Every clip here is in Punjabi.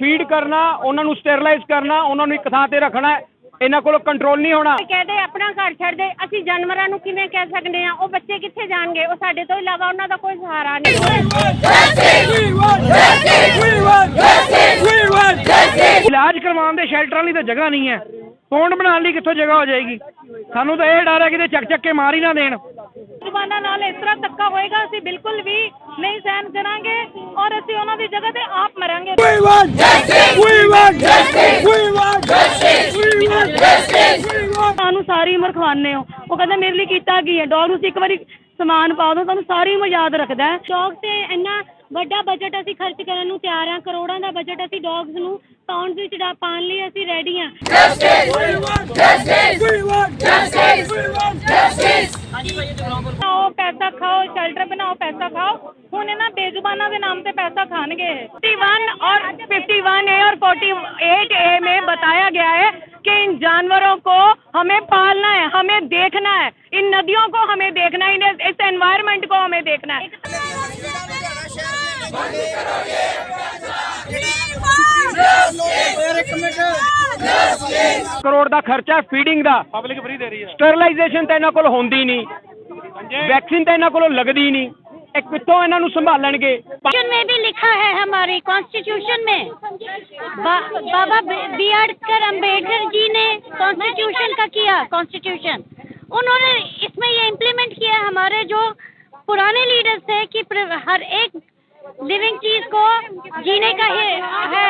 ਫੀਡ ਕਰਨਾ ਉਹਨਾਂ ਨੂੰ ਸਟਰਲਾਈਜ਼ ਕਰਨਾ ਉਹਨਾਂ ਨੂੰ ਇੱਕ ਥਾਂ ਤੇ ਰੱਖਣਾ। ਇਹਨਾਂ ਕੋਲੋਂ ਕੰਟਰੋਲ ਨਹੀਂ ਹੋਣਾ। ਕਹਦੇ ਆਪਣਾ ਘਰ ਛੱਡ ਦੇ ਅਸੀਂ ਜਾਨਵਰਾਂ ਨੂੰ ਕਿਵੇਂ ਕਹਿ ਸਕਦੇ ਆ ਉਹ ਬੱਚੇ ਕਿੱਥੇ ਜਾਣਗੇ? ਉਹ ਸਾਡੇ ਤੋਂ ਇਲਾਵਾ ਉਹਨਾਂ ਦਾ ਕੋਈ ਸਹਾਰਾ ਨਹੀਂ। ਇਲਾਜ ਕਰਵਾਉਣ ਦੇ ਸ਼ੈਲਟਰਾਂ ਲਈ ਤਾਂ ਜਗ੍ਹਾ ਨਹੀਂ ਹੈ। ਪੌਂਡ ਬਣਾਉਣ ਲਈ ਕਿੱਥੋਂ ਜਗ੍ਹਾ ਹੋ ਜਾਏਗੀ? ਸਾਨੂੰ ਤਾਂ ਇਹ ਡਰ ਹੈ ਕਿਤੇ ਚੱਕ ਚੱਕ ਕੇ ਮਾਰ ਹੀ ਨਾ ਦੇਣ। ਜ਼ੁਬਾਨਾਂ ਨਾਲ ਇਸ ਤਰ੍ਹਾਂ ਧੱਕਾ ਹੋਏਗਾ ਅਸੀਂ ਬਿਲਕੁਲ ਵੀ ਨਹੀਂ ਸਹਿਨ ਕਰਾਂਗੇ ਔਰ ਅਸੀਂ ਉਹਨਾਂ ਦੀ ਜਗ੍ਹਾ ਤੇ ਆਪ ਮਰਾਂਗੇ। ਤੁਹਾਨੂੰ ਸਾਰੀ ਉਮਰ ਖਵਾਉਂਦੇ ਹੋ। ਉਹ ਕਹਿੰਦਾ ਮੇਰੇ ਲਈ ਕੀਤਾ ਕੀ ਹੈ? ਡੌਗ ਨੂੰ ਇੱਕ ਵਾਰੀ ਸਮਾਨ ਪਾ ਦਿਓ ਤੁਹਾਨੂੰ ਸਾਰੀ ਉਮਰ ਯਾਦ ਰੱਖਦਾ ਹੈ। ਡੌਗ ਤੇ ਇੰਨਾ ਵੱਡਾ ਬਜਟ ਅਸੀਂ ਖਰਚ ਕਰਨ ਨੂੰ ਤਿਆਰ ਹਾਂ। ਕਰੋੜਾਂ ਦਾ ਬਜਟ ਅਸੀਂ ਡੌਗਸ ਨੂੰ ਪਾਉਂਡਸ ਵਿੱਚ ਡਾ- ਪਾਉਣ ਲਈ ਅਸੀਂ ਰੈਡੀ ਹਾਂ। ਇਹਨਾਂ ਬੇਜ਼ੁਬਾਨਾਂ ਦੇ ਨਾਮ पे पैसा खानगे 51 और 51 ए और 48 ए में बताया गया है कि इन जानवरों को हमें पालना है हमें देखना है इन नदियों को हमें देखना है इन इस एनवायरनमेंट को हमें देखना है ਕਰੋੜ ਦਾ ਖਰਚਾ ਫੀਡਿੰਗ ਦਾ ਪਬਲਿਕ ਫ੍ਰੀ ਦੇ ਰਹੀ ਹੈ ਸਟਰਲਾਈਜੇਸ਼ਨ ਤਾਂ ਇਹਨਾਂ ਕੋਲ ਹੁੰਦੀ ਨਹੀਂ ਵੈਕਸੀਨ ਤਾਂ ਇਹਨਾਂ ਕੋਲੋਂ ਲੱਗਦੀ ਨਹੀਂ ਇਹ ਕਿੱਥੋਂ ਇਹਨਾਂ ਨੂੰ ਸੰਭਾਲਣਗੇ कॉन्स्टिट्यूशन में भी लिखा है हमारे कॉन्स्टिट्यूशन में बा, बाबा बी आर अम्बेडकर जी ने कॉन्स्टिट्यूशन का किया कॉन्स्टिट्यूशन उन्होंने इसमें ये इम्प्लीमेंट किया हमारे जो पुराने लीडर्स थे कि प्र- हर एक लिविंग चीज को जीने का ही है ਦਾ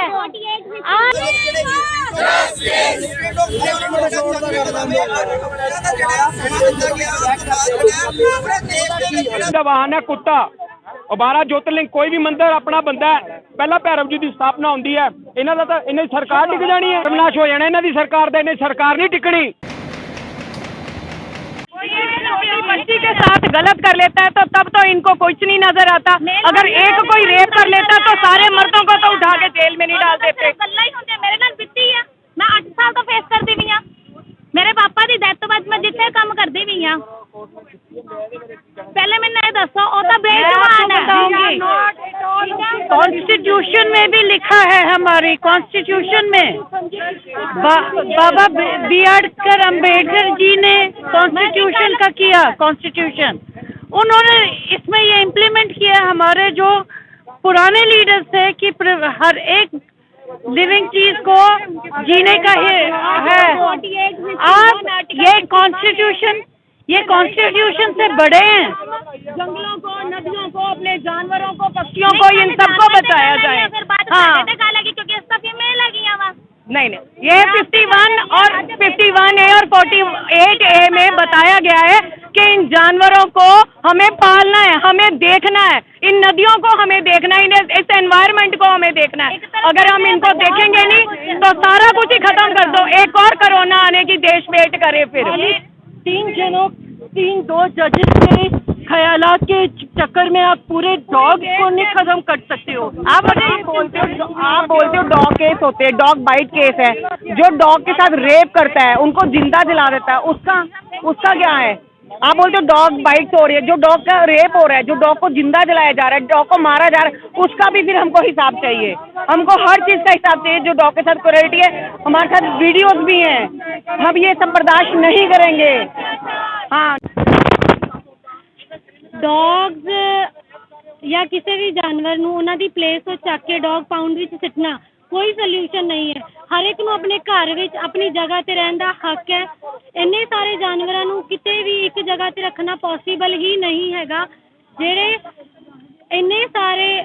ਵਾਹਨ ਹੈ ਕੁੱਤਾ। ਅਬਾਰਾ ਜੋਤਲਿੰਗ, ਕੋਈ ਵੀ ਮੰਦਿਰ ਆਪਣਾ ਬੰਦਾ ਪਹਿਲਾਂ ਭੈਰਵ ਜੀ ਦੀ ਸਥਾਪਨਾ ਹੁੰਦੀ ਹੈ। ਇਹਨਾਂ ਦਾ ਤਾਂ ਇਹਨਾਂ ਦੀ ਸਰਕਾਰ ਟਿਕ ਜਾਣੀ ਹੈ। ਵਿਨਾਸ਼ ਹੋ ਜਾਣਾ ਇਹਨਾਂ ਦੀ ਸਰਕਾਰ ਦਾ, ਇਹਨੇ ਸਰਕਾਰ ਨਹੀਂ ਟਿਕਣੀ अपनी मर्जी के साथ गलत कर लेता है तो तब तो इनको कुछ नहीं नजर आता अगर एक कोई रेप कर लेता तो सारे मर्दों को तो उठा के जेल में नहीं डाल देते ਗੱਲਾਂ ਹੀ ਹੁੰਦੀਆਂ ਮੇਰੇ ਨਾਲ ਬੀਤੀ ਆ ਮੈਂ 8 ਸਾਲ ਤੋਂ ਫੇਸ ਕਰਦੀ ਵੀ ਆ ਮੇਰੇ ਪਾਪਾ ਦੀ ਡੈਥ ਤੋਂ ਬਾਅਦ ਮੈਂ ਜਿੱਥੇ ਕੰਮ ਕਰਦੀ ਵੀ ਆ ਪਹਿਲੇ ਮੈਨੂੰ ਇਹ ਦੱਸੋ ਉਹ ਤਾਂ ਬੇਜ਼ੁਬਾਨ ਹੈ कॉन्स्टिट्यूशन में भी लिखा है हमारी कॉन्स्टिट्यूशन में। बा, बाबा बी आर अंबेडकर जी ने कॉन्स्टिट्यूशन का किया कॉन्स्टिट्यूशन उन्होंने इसमें ये इम्प्लीमेंट किया हमारे जो पुराने लीडर्स थे कि हर एक लिविंग चीज़ को जीने का ही है। आप ये कॉन्स्टिट्यूशन ये कॉन्स्टिट्यूशन से बड़े हैं। जंगलों को नदियों को अपने जानवरों को पक्षियों को इन सबको बताया जाए। हाँ। नहीं नहीं ये 51 और 51 ए और 48 ए में बताया गया है कि इन जानवरों को हमें पालना है हमें देखना है। इन नदियों को हमें देखना है इस एनवायरनमेंट को हमें देखना है। अगर हम इनको देखेंगे नहीं तो सारा कुछ ही खत्म कर दो। एक और कोरोना आने की देश वेट करे फिर। तीन जनों तीन दो जजेस के ख्याल के चक्कर में आप पूरे डॉग को नहीं खत्म कर सकते हो। आप अगर बोलते हो आप बोलते हो डॉग केस होते हैं डॉग बाइट केस है। जो डॉग के साथ रेप करता है उनको ज़िंदा जला देता है उसका उसका क्या है? आप बोलते हो डॉग बाइट हो रही है जो डॉग का रेप हो रहा है जो डॉग को जिंदा जलाया जा रहा है डॉग को मारा जा रहा है उसका भी फिर हमको हिसाब चाहिए हमको हर चीज़ का हिसाब चाहिए जो डॉग के साथ क्रोलिटी है हमारे साथ वीडियोस भी हैं हम ये सब बर्दाश्त नहीं करेंगे हाँ ਡੌਗਸ ਜਾਂ ਕਿਸੇ ਵੀ ਜਾਨਵਰ ਨੂੰ ਉਹਨਾਂ ਦੀ ਪਲੇਸ ਤੋਂ ਚੱਕ ਕੇ ਡੌਗ ਪਾਊਂਡ ਵਿੱਚ ਸਿੱਟਣਾ ਕੋਈ ਸੋਲੂਸ਼ਨ ਨਹੀਂ ਹੈ ਹਰ ਇੱਕ ਨੂੰ ਆਪਣੇ ਘਰ ਵਿੱਚ ਆਪਣੀ ਜਗ੍ਹਾ ਤੇ ਰਹਿਣ ਦਾ ਹੱਕ ਹੈ ਇੰਨੇ ਸਾਰੇ ਜਾਨਵਰਾਂ ਨੂੰ ਕਿਤੇ ਵੀ ਇੱਕ ਜਗ੍ਹਾ ਤੇ ਰੱਖਣਾ ਪੋਸੀਬਲ ਹੀ ਨਹੀਂ ਹੈਗਾ। ਜਿਹੜੇ ਇੰਨੇ ਸਾਰੇ,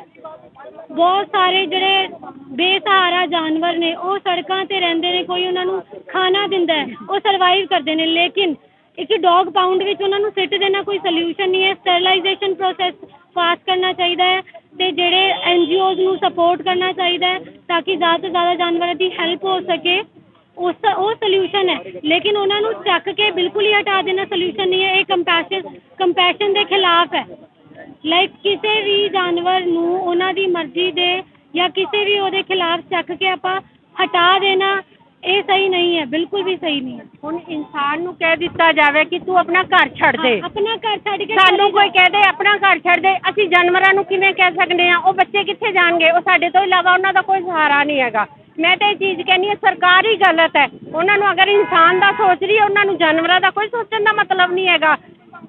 ਬਹੁਤ ਸਾਰੇ ਜਿਹੜੇ ਬੇਸਹਾਰਾ ਜਾਨਵਰ ਨੇ, ਉਹ ਸੜਕਾਂ ਤੇ ਰਹਿੰਦੇ ਨੇ, ਕੋਈ ਉਹਨਾਂ ਨੂੰ ਖਾਣਾ ਦਿੰਦਾ ਉਹ ਸਰਵਾਈਵ ਕਰਦੇ ਨੇ। ਲੇਕਿਨ ਇੱਕ ਡੋਗ ਪਾਊਂਡ ਵਿੱਚ ਉਹਨਾਂ ਨੂੰ ਸਿੱਟ ਦੇਣਾ ਕੋਈ ਸੋਲੂਸ਼ਨ ਨਹੀਂ ਹੈ। ਸਟਰਲਾਈਜੇਸ਼ਨ ਪ੍ਰੋਸੈਸ ਫਾਸਟ ਕਰਨਾ ਚਾਹੀਦਾ ਹੈ ਅਤੇ ਜਿਹੜੇ ਐੱਨ ਜੀ ਓਜ਼ ਨੂੰ ਸਪੋਰਟ ਕਰਨਾ ਚਾਹੀਦਾ ਤਾਂ ਕਿ ਜ਼ਿਆਦਾ ਤੋਂ ਜ਼ਿਆਦਾ ਜਾਨਵਰਾਂ ਦੀ ਹੈਲਪ ਹੋ ਸਕੇ। ਉਸ ਉਹ ਸੋਲੂਸ਼ਨ ਹੈ। ਲੇਕਿਨ ਉਹਨਾਂ ਨੂੰ ਚੱਕ ਕੇ ਬਿਲਕੁਲ ਹੀ ਹਟਾ ਦੇਣਾ ਸੋਲੂਸ਼ਨ ਨਹੀਂ ਹੈ। ਇਹ ਕੰਪੈਸ਼ਨ ਕੰਪੈਸ਼ਨ ਦੇ ਖਿਲਾਫ ਹੈ। ਲਾਈਕ ਕਿਸੇ ਵੀ ਜਾਨਵਰ ਨੂੰ ਉਹਨਾਂ ਦੀ ਮਰਜ਼ੀ ਦੇ ਜਾਂ ਕਿਸੇ ਵੀ ਉਹਦੇ ਖਿਲਾਫ ਚੱਕ ਕੇ ਆਪਾਂ ਹਟਾ ਦੇਣਾ ਇਹ ਸਹੀ ਨਹੀਂ ਹੈ। ਬਿਲਕੁਲ ਵੀ ਸਹੀ ਨਹੀਂ ਹੈ। ਹੁਣ ਇਨਸਾਨ ਨੂੰ ਕਹਿ ਦਿੱਤਾ ਜਾਵੇ ਕਿ ਤੂੰ ਆਪਣਾ ਘਰ ਛੱਡ ਦੇ। ਆਪਣਾ ਘਰ ਛੱਡ ਕੇ ਸਾਨੂੰ ਕੋਈ ਕਹਿ ਦੇ ਆਪਣਾ ਘਰ ਛੱਡ ਦੇ। ਅਸੀਂ ਜਾਨਵਰਾਂ ਨੂੰ ਕਿਵੇਂ ਕਹਿ ਸਕਦੇ ਆ ਉਹ ਬੱਚੇ ਕਿੱਥੇ ਜਾਣਗੇ? ਉਹ ਸਾਡੇ ਤੋਂ ਇਲਾਵਾ ਉਹਨਾਂ ਦਾ ਕੋਈ ਸਹਾਰਾ ਨਹੀਂ ਹੈਗਾ। ਮੈਂ ਤਾਂ ਇਹ ਚੀਜ਼ ਕਹਿੰਦੀ ਹਾਂ, ਸਰਕਾਰ ਹੀ ਗਲਤ ਹੈ। ਉਹਨਾਂ ਨੂੰ ਅਗਰ ਇਨਸਾਨ ਦਾ ਸੋਚ ਰਹੀ ਹੈ, ਉਹਨਾਂ ਨੂੰ ਜਾਨਵਰਾਂ ਦਾ ਕੋਈ ਸੋਚਣ ਦਾ ਮਤਲਬ ਨਹੀਂ ਹੈਗਾ।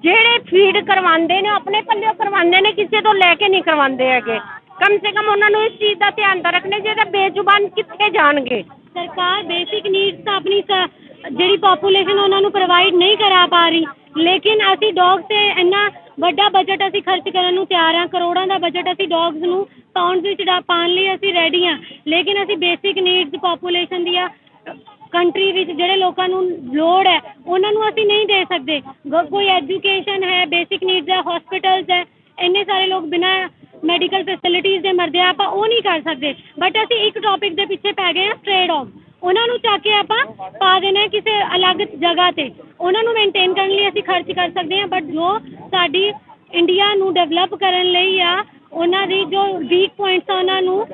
ਜਿਹੜੇ ਫੀਡ ਕਰਵਾਉਂਦੇ ਨੇ, ਉਹ ਆਪਣੇ ਪੱਲਿਓਂ ਕਰਵਾਉਂਦੇ ਨੇ, ਕਿਸੇ ਤੋਂ ਲੈ ਕੇ ਨਹੀਂ ਕਰਵਾਉਂਦੇ ਹੈਗੇ। ਕਮ ਸੇ ਕਮ ਉਹਨਾਂ ਨੂੰ ਇਸ ਚੀਜ਼ ਦਾ ਧਿਆਨ ਤਾਂ ਰੱਖਣਾ ਚਾਹੀਦਾ ਬੇਜ਼ੁਬਾਨ ਕਿੱਥੇ ਜਾਣਗੇ? ਸਰਕਾਰ ਬੇਸਿਕ ਨੀਡਸ ਤਾਂ ਆਪਣੀ ਸ- ਜਿਹੜੀ ਪੋਪੂਲੇਸ਼ਨ ਉਹਨਾਂ ਨੂੰ ਪ੍ਰੋਵਾਈਡ ਨਹੀਂ ਕਰਾ ਪਾ ਰਹੀ। ਲੇਕਿਨ ਅਸੀਂ ਡੌਗ ਤੇ ਇੰਨਾ ਵੱਡਾ ਬਜਟ ਅਸੀਂ ਖਰਚ ਕਰਨ ਨੂੰ ਤਿਆਰ ਹਾਂ, ਕਰੋੜਾਂ ਦਾ ਬਜਟ ਅਸੀਂ ਡੌਗਸ ਨੂੰ ਪਾਉਣ ਵਿੱਚ ਪਾਉਣ ਲਈ ਅਸੀਂ ਰੈਡੀ ਹਾਂ। ਲੇਕਿਨ ਅਸੀਂ ਬੇਸਿਕ ਨੀਡਸ ਪਾਪੂਲੇਸ਼ਨ ਦੀਆਂ ਕੰਟਰੀ ਵਿੱਚ ਜਿਹੜੇ ਲੋਕਾਂ ਨੂੰ ਲੋੜ ਹੈ, ਉਹਨਾਂ ਨੂੰ ਅਸੀਂ ਨਹੀਂ ਦੇ ਸਕਦੇ। ਗ- ਕੋਈ ਐਜੂਕੇਸ਼ਨ ਹੈ ਬੇਸਿਕ ਨੀਡਸ ਹੈ ਹਸਪੀਟਲਸ ਹੈ, ਇੰਨੇ ਸਾਰੇ ਲੋਕ ਬਿਨਾਂ ਮੈਡੀਕਲ ਫੈਸਿਲਿਟੀਜ਼ ਦੇ ਮਰਦੇ ਆ, ਆਪਾਂ ਉਹ ਨਹੀਂ ਕਰ ਸਕਦੇ। ਬਟ ਅਸੀਂ ਇੱਕ ਟੌਪਿਕ ਦੇ ਪਿੱਛੇ ਪੈ ਗਏ ਹਾਂ ਸਟ੍ਰੇ ਡੌਗ ਉਹਨਾਂ ਨੂੰ ਚੱਕ ਕੇ ਆਪਾਂ ਪਾ ਦੇਣਾ ਕਿਸੇ ਅਲੱਗ ਜਗ੍ਹਾ ਤੇ। ਉਹਨਾਂ ਨੂੰ ਮੇਨਟੇਨ ਕਰਨ ਲਈ ਅਸੀਂ ਖਰਚ ਕਰ ਸਕਦੇ ਹਾਂ ਬਟ ਜੋ ਸਾਡੀ ਇੰਡੀਆ ਨੂੰ ਡਿਵੈਲਪ ਕਰਨ ਲਈ ਆ ਉਹਨਾਂ ਦੀ ਜੋ ਵੀਕ ਪੁਆਇੰਟਸ ਆ ਉਹਨਾਂ ਨੂੰ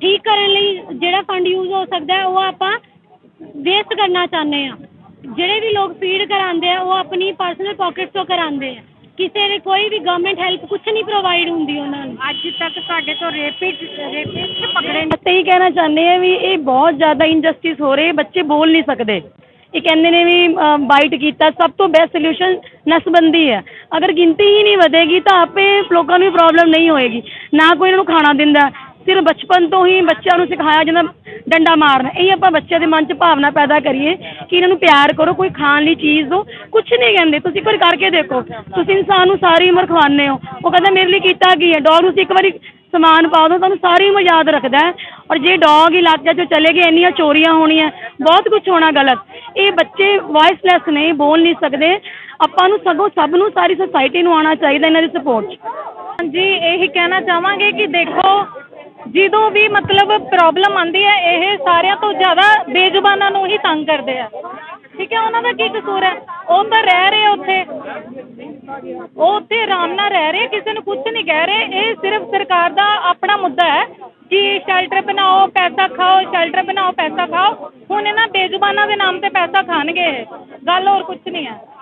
ਠੀਕ ਕਰਨ ਲਈ ਜਿਹੜਾ ਫੰਡ ਯੂਜ਼ ਹੋ ਸਕਦਾ ਹੈ ਉਹ ਆਪਾਂ ਵੇਸਟ ਕਰਨਾ ਚਾਹੁੰਦੇ ਆ ਜਿਹੜੇ ਵੀ ਲੋਕ ਫੀਡ ਕਰਾਉਂਦੇ ਆ ਉਹ ਆਪਣੀ ਪਰਸਨਲ ਪਾਕਟ ਤੋਂ ਕਰਾਉਂਦੇ ਆ। ਕਿਸੇ ਦੇ ਕੋਈ ਵੀ ਗਵਰਨਮੈਂਟ ਹੈਲਪ ਕੁਝ ਨਹੀਂ ਪ੍ਰੋਵਾਈਡ ਹੁੰਦੀ ਉਹਨਾਂ ਨੂੰ। ਅੱਜ ਤੱਕ ਸਾਡੇ ਤੋਂ ਰੇਪਿਡ ਰੇਪਿਡ ਪਕੜੇ ਹੀ ਕਹਿਣਾ ਚਾਹੁੰਦੇ ਆ ਵੀ ਇਹ ਬਹੁਤ ਜ਼ਿਆਦਾ ਇਨਜਸਟਿਸ ਹੋ ਰਹੀ ਹੈ ਬੱਚੇ ਬੋਲ ਨਹੀਂ ਸਕਦੇ। ਇਹ ਕਹਿੰਦੇ ਨੇ ਵੀ ਬਾਈਟ ਕੀਤਾ। ਸਭ ਤੋਂ ਬੈਸਟ ਸੋਲਿਊਸ਼ਨ ਨਸਬੰਦੀ ਹੈ। ਅਗਰ ਗਿਣਤੀ ਹੀ ਨਹੀਂ ਵਧੇਗੀ ਤਾਂ ਆਪੇ ਲੋਕਾਂ ਨੂੰ ਪ੍ਰੋਬਲਮ ਨਹੀਂ ਹੋਏਗੀ। ਨਾ ਕੋਈ ਇਹਨਾਂ ਨੂੰ ਖਾਣਾ ਦਿੰਦਾ। ਸਿਰਫ ਬਚਪਨ ਤੋਂ ਹੀ ਬੱਚਿਆਂ ਨੂੰ ਸਿਖਾਇਆ ਜਾਂਦਾ ਡੰਡਾ ਮਾਰਨਾ। ਇਹ ਆਪਾਂ ਬੱਚਿਆਂ ਦੇ ਮਨ 'ਚ ਭਾਵਨਾ ਪੈਦਾ ਕਰੀਏ ਕਿ ਇਹਨਾਂ ਨੂੰ ਪਿਆਰ ਕਰੋ, ਕੋਈ ਖਾਣ ਲਈ ਚੀਜ਼ ਦਿਓ ਕੁਝ ਨਹੀਂ ਕਹਿੰਦੇ। ਤੁਸੀਂ ਇੱਕ ਵਾਰੀ ਕਰਕੇ ਦੇਖੋ। ਤੁਸੀਂ ਇਨਸਾਨ ਨੂੰ ਸਾਰੀ ਉਮਰ ਖਵਾਉਂਦੇ ਹੋ। ਉਹ ਕਹਿੰਦਾ, ਮੇਰੇ ਲਈ ਕੀਤਾ ਕੀ ਹੈ? ਡੌਗ ਨੂੰ ਤੁਸੀਂ ਇੱਕ ਵਾਰੀ ਸਮਾਨ ਪਾ ਦਿਓ ਤੁਹਾਨੂੰ ਸਾਰੀ ਉਮਰ ਯਾਦ ਰੱਖਦਾ ਔਰ ਜੇ ਡੌਗ ਇਲਾਕੇ 'ਚੋਂ ਚਲੇ ਗਏ, ਇੰਨੀਆਂ ਚੋਰੀਆਂ ਹੋਣੀਆਂ, ਬਹੁਤ ਕੁਝ ਹੋਣਾ ਗਲਤ। ਇਹ ਬੱਚੇ ਵਾਇਸਲੈਸ ਨੇ ਬੋਲ ਨਹੀਂ ਸਕਦੇ। ਆਪਾਂ ਨੂੰ ਸਗੋਂ ਸਭ ਨੂੰ ਸਾਰੀ ਸੁਸਾਇਟੀ ਨੂੰ ਆਉਣਾ ਚਾਹੀਦਾ ਇਹਨਾਂ ਦੀ ਸਪੋਰਟ 'ਚ। ਹਾਂਜੀ, ਇਹੀ ਕਹਿਣਾ ਚਾਹਾਂਗੇ ਕਿ ਦੇਖੋ ਜਦੋਂ ਵੀ ਮਤਲਬ ਪ੍ਰੋਬਲਮ ਆਉਂਦੀ ਹੈ, ਇਹ ਸਾਰਿਆਂ ਤੋਂ ਜ਼ਿਆਦਾ ਬੇਜ਼ੁਬਾਨਾਂ ਨੂੰ ਹੀ ਤੰਗ ਕਰਦੇ ਆ। ਠੀਕ ਹੈ, ਉਹਨਾਂ ਦਾ ਕੀ ਕਸੂਰ ਹੈ? ਉਹ ਤਾਂ ਰਹਿ ਰਹੇ ਉੱਥੇ। ਉਹ ਉੱਥੇ ਆਰਾਮ ਨਾਲ ਰਹਿ ਰਹੇ ਕਿਸੇ ਨੂੰ ਕੁਝ ਨਹੀਂ ਕਹਿ ਰਹੇ। ਇਹ ਸਿਰਫ ਸਰਕਾਰ ਦਾ ਆਪਣਾ ਮੁੱਦਾ ਹੈ ਕਿ ਸ਼ੈਲਟਰ ਬਣਾਓ, ਪੈਸਾ ਖਾਓ ਸ਼ੈਲਟਰ ਬਣਾਓ, ਪੈਸਾ ਖਾਓ। ਹੁਣ ਇਹਨਾਂ ਬੇਜ਼ੁਬਾਨਾਂ ਦੇ ਨਾਮ ਤੇ ਪੈਸਾ ਖਾਣਗੇ ਇਹ। ਗੱਲ ਹੋਰ ਕੁਝ ਨਹੀਂ ਹੈ।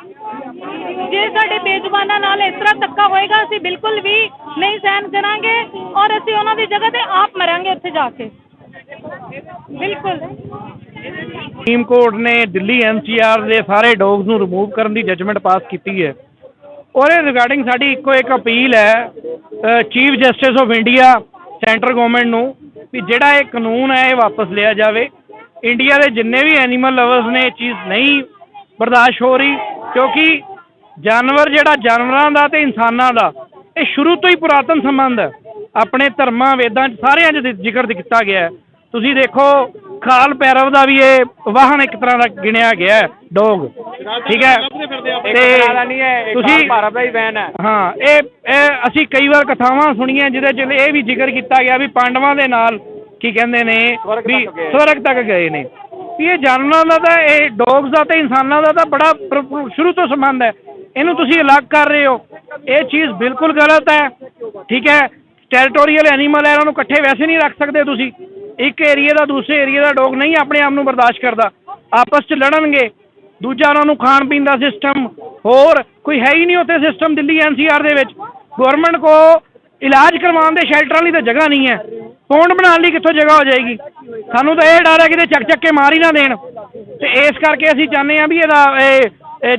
ਜੇ ਸਾਡੇ ਬੇਜ਼ੁਬਾਨਾਂ ਨਾਲ ਇਸ ਤਰ੍ਹਾਂ ਧੱਕਾ ਹੋਏਗਾ, ਅਸੀਂ ਬਿਲਕੁਲ ਵੀ ਨਹੀਂ ਸਹਿਣ ਕਰਾਂਗੇ ਔਰ ਅਸੀਂ ਉਹਨਾਂ ਦੀ ਜਗ੍ਹਾ ਤੇ ਆਪ ਮਰਾਂਗੇ ਉੱਥੇ ਜਾ ਕੇ। ਬਿਲਕੁਲ। ਸੁਪਰੀਮ ਕੋਰਟ ਨੇ ਦਿੱਲੀ ਐਨਸੀਆਰ ਦੇ ਸਾਰੇ ਡੌਗਸ ਨੂੰ ਰਿਮੂਵ ਕਰਨ ਦੀ ਜਜਮੈਂਟ ਪਾਸ ਕੀਤੀ ਹੈ। ਉਹਦੇ ਰਿਗਾਰਡਿੰਗ ਸਾਡੀ ਇੱਕੋ ਇੱਕ ਅਪੀਲ ਹੈ chief justice of India centre government ਨੂੰ ਵੀ ਜਿਹੜਾ ਇਹ ਕਾਨੂੰਨ ਹੈ ਇਹ ਵਾਪਸ ਲਿਆ ਜਾਵੇ। ਇੰਡੀਆ ਦੇ ਜਿੰਨੇ ਵੀ ਐਨੀਮਲ ਲਵਰਸ ਨੇ ਇਹ ਚੀਜ਼ ਨਹੀਂ ਬਰਦਾਸ਼ਤ ਹੋ ਰਹੀ। ਕਿਉਂਕਿ ਜਾਨਵਰ ਜਿਹੜਾ ਜਾਨਵਰਾਂ ਦਾ ਤੇ ਇਨਸਾਨਾਂ ਦਾ ਇਹ ਸ਼ੁਰੂ ਤੋਂ ਹੀ ਪੁਰਾਤਨ ਸੰਬੰਧ ਹੈ। ਆਪਣੇ ਧਰਮਾਂ ਵੇਦਾਂ 'ਚ ਸਾਰਿਆਂ 'ਚ ਜ਼ਿਕਰ ਕੀਤਾ ਗਿਆ ਹੈ। ਤੁਸੀਂ ਦੇਖੋ ਖਾਲ ਪੈਰਵ ਦਾ ਵੀ ਇਹ ਵਾਹਨ ਇੱਕ ਤਰ੍ਹਾਂ ਦਾ ਗਿਣਿਆ ਗਿਆ ਹੈ ਡੌਗ। ਠੀਕ ਹੈ? ਇਹ ਤੁਸੀਂ ਭਾਰਤ ਦਾ ਹੀ ਵੈਨ ਹੈ। ਹਾਂ ਇਹ ਇਹ ਅਸੀਂ ਕਈ ਵਾਰ ਕਥਾਵਾਂ ਸੁਣੀਆਂ ਜਿਹਦੇ 'ਚ ਇਹ ਵੀ ਜ਼ਿਕਰ ਕੀਤਾ ਗਿਆ ਵੀ ਪਾਂਡਵਾਂ ਦੇ ਨਾਲ ਕੀ ਕਹਿੰਦੇ ਨੇ ਵੀ। ਸਵਰਗ ਤੱਕ ਗਏ ਨੇ। ਵੀ ਇਹ ਜਾਨਵਰਾਂ ਦਾ ਤਾਂ, ਇਹ ਡੌਗਸ ਦਾ ਤੇ ਇਨਸਾਨਾਂ ਦਾ ਤਾਂ ਬੜਾ ਪ੍ਰ- ਸ਼ੁਰੂ ਤੋਂ ਸੰਬੰਧ ਹੈ। ਇਹਨੂੰ ਤੁਸੀਂ ਅਲੱਗ ਕਰ ਰਹੇ ਹੋ। ਇਹ ਚੀਜ਼ ਬਿਲਕੁਲ ਗਲਤ ਹੈ। ਠੀਕ ਹੈ? ਟੈਰੀਟੋਰੀਅਲ ਐਨੀਮਲ ਹੈ, ਇਹਨਾਂ ਨੂੰ ਇਕੱਠੇ ਵੈਸੇ ਨਹੀਂ ਰੱਖ ਸਕਦੇ ਤੁਸੀਂ। ਇੱਕ ਏਰੀਆ ਦਾ, ਦੂਸਰੇ ਏਰੀਆ ਦਾ ਡੌਗ ਨਹੀਂ ਆਪਣੇ ਆਪ ਨੂੰ ਬਰਦਾਸ਼ਤ ਕਰਦਾ। ਆਪਸ 'ਚ ਲੜਨਗੇ। ਦੂਜਾ ਉਹਨਾਂ ਨੂੰ ਖਾਣ ਪੀਣ ਦਾ ਸਿਸਟਮ ਹੋਰ ਕੋਈ ਹੈ ਹੀ ਨਹੀਂ ਉੱਥੇ ਸਿਸਟਮ ਦਿੱਲੀ ਐਨਸੀਆਰ ਦੇ ਵਿੱਚ। ਗਵਰਨਮੈਂਟ ਕੋ ਇਲਾਜ ਕਰਵਾਉਣ ਦੇ ਸ਼ੈਲਟਰਾਂ ਲਈ ਤਾਂ ਜਗ੍ਹਾ ਨਹੀਂ ਹੈ। ਪੌਂਡ ਬਣਾਉਣ ਲਈ ਕਿੱਥੋਂ ਜਗ੍ਹਾ ਹੋ ਜਾਏਗੀ? ਸਾਨੂੰ ਤਾਂ ਇਹ ਡਰ ਹੈ ਕਿਤੇ ਚੱਕ ਚੱਕ ਕੇ ਮਾਰ ਹੀ ਨਾ ਦੇਣ। ਤੇ ਇਸ ਕਰਕੇ ਅਸੀਂ ਚਾਹੁੰਦੇ ਹਾਂ ਵੀ ਇਹਦਾ ਇਹ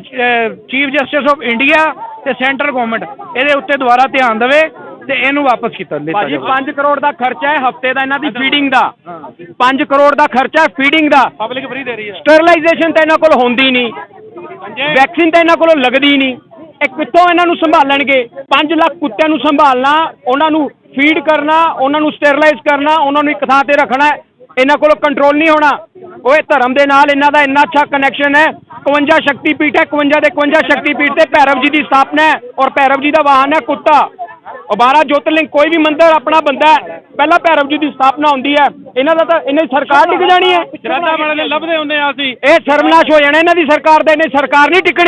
ਚੀਫ ਜਸਟਿਸ ਆਫ ਇੰਡੀਆ ਤੇ ਸੈਂਟਰਲ ਗਵਰਨਮੈਂਟ ਇਹਦੇ ਉੱਤੇ ਦੁਬਾਰਾ ਧਿਆਨ ਦੇਵੇ ਤੇ ਇਹਨੂੰ ਵਾਪਸ ਕੀਤਾ ਲਿੱਤਾ ਭਾਜੀ ਜਾਵੇ। 5 ਕਰੋੜ ਦਾ ਖਰਚਾ ਹੈ ਹਫ਼ਤੇ ਦਾ ਇਹਨਾਂ ਦੀ ਫੀਡਿੰਗ ਦਾ। 5 ਕਰੋੜ ਦਾ ਖਰਚਾ ਹੈ ਫੀਡਿੰਗ ਦਾ। ਪਬਲਿਕ ਫ੍ਰੀ ਦੇ ਰਹੀ ਹੈ। ਸਟਰਲਾਈਜੇਸ਼ਨ ਤਾਂ ਇਹਨਾਂ ਕੋਲ ਹੁੰਦੀ ਨਹੀਂ। ਵੈਕਸੀਨ ਤਾਂ ਇਹਨਾਂ ਕੋਲੋਂ ਲੱਗਦੀ ਨਹੀਂ। ਇਹ ਕਿੱਥੋਂ ਇਹਨਾਂ ਨੂੰ ਸੰਭਾਲਣਗੇ? 5 ਲੱਖ ਕੁੱਤਿਆਂ ਨੂੰ ਸੰਭਾਲਣਾ ਉਹਨਾਂ ਨੂੰ ਫੀਡ ਕਰਨਾ ਉਹਨਾਂ ਨੂੰ ਸਟਰਲਾਈਜ਼ ਕਰਨਾ ਉਹਨਾਂ ਨੂੰ ਇੱਕ ਥਾਂ ਤੇ ਰੱਖਣਾ। ਇਹਨਾਂ ਕੋਲੋਂ ਕੰਟਰੋਲ ਨਹੀਂ ਹੋਣਾ। ਇਹ ਧਰਮ ਦੇ ਨਾਲ ਇਹਨਾਂ ਦਾ ਇੰਨਾ ਅੱਛਾ ਕਨੈਕਸ਼ਨ ਹੈ। 51 ਸ਼ਕਤੀਪੀਠ ਹੈ 51 ਦੇ 51 ਸ਼ਕਤੀਪੀਠ ਤੇ ਭੈਰਵ ਜੀ ਦੀ ਸਥਾਪਨਾ ਹੈ ਔਰ ਭੈਰਵ ਜੀ ਦਾ ਵਾਹਨ ਹੈ ਕੁੱਤਾ। ਉਹ 12 ਜੋਤਿਰਲਿੰਗ ਕੋਈ ਵੀ ਮੰਦਿਰ ਆਪਣਾ ਬੰਦਾ ਹੈ। ਪਹਿਲਾਂ ਭੈਰਵ ਜੀ ਦੀ ਸਥਾਪਨਾ ਹੁੰਦੀ ਹੈ। ਇਹਨਾਂ ਦਾ ਤਾਂ ਇਹਨਾਂ ਦੀ ਸਰਕਾਰ ਟਿਕ ਜਾਣੀ ਹੈ। ਸ਼ਰਧਾ ਵਾਲੇ ਲੱਭਦੇ ਹੁੰਦੇ ਆ ਅਸੀਂ। ਇਹ ਸਰਵਨਾਸ਼ ਹੋ ਜਾਣਾ ਇਹਨਾਂ ਦੀ ਸਰਕਾਰ ਦਾ ਇਹਨੇ ਸਰਕਾਰ ਨਹੀਂ ਟਿਕਣੀ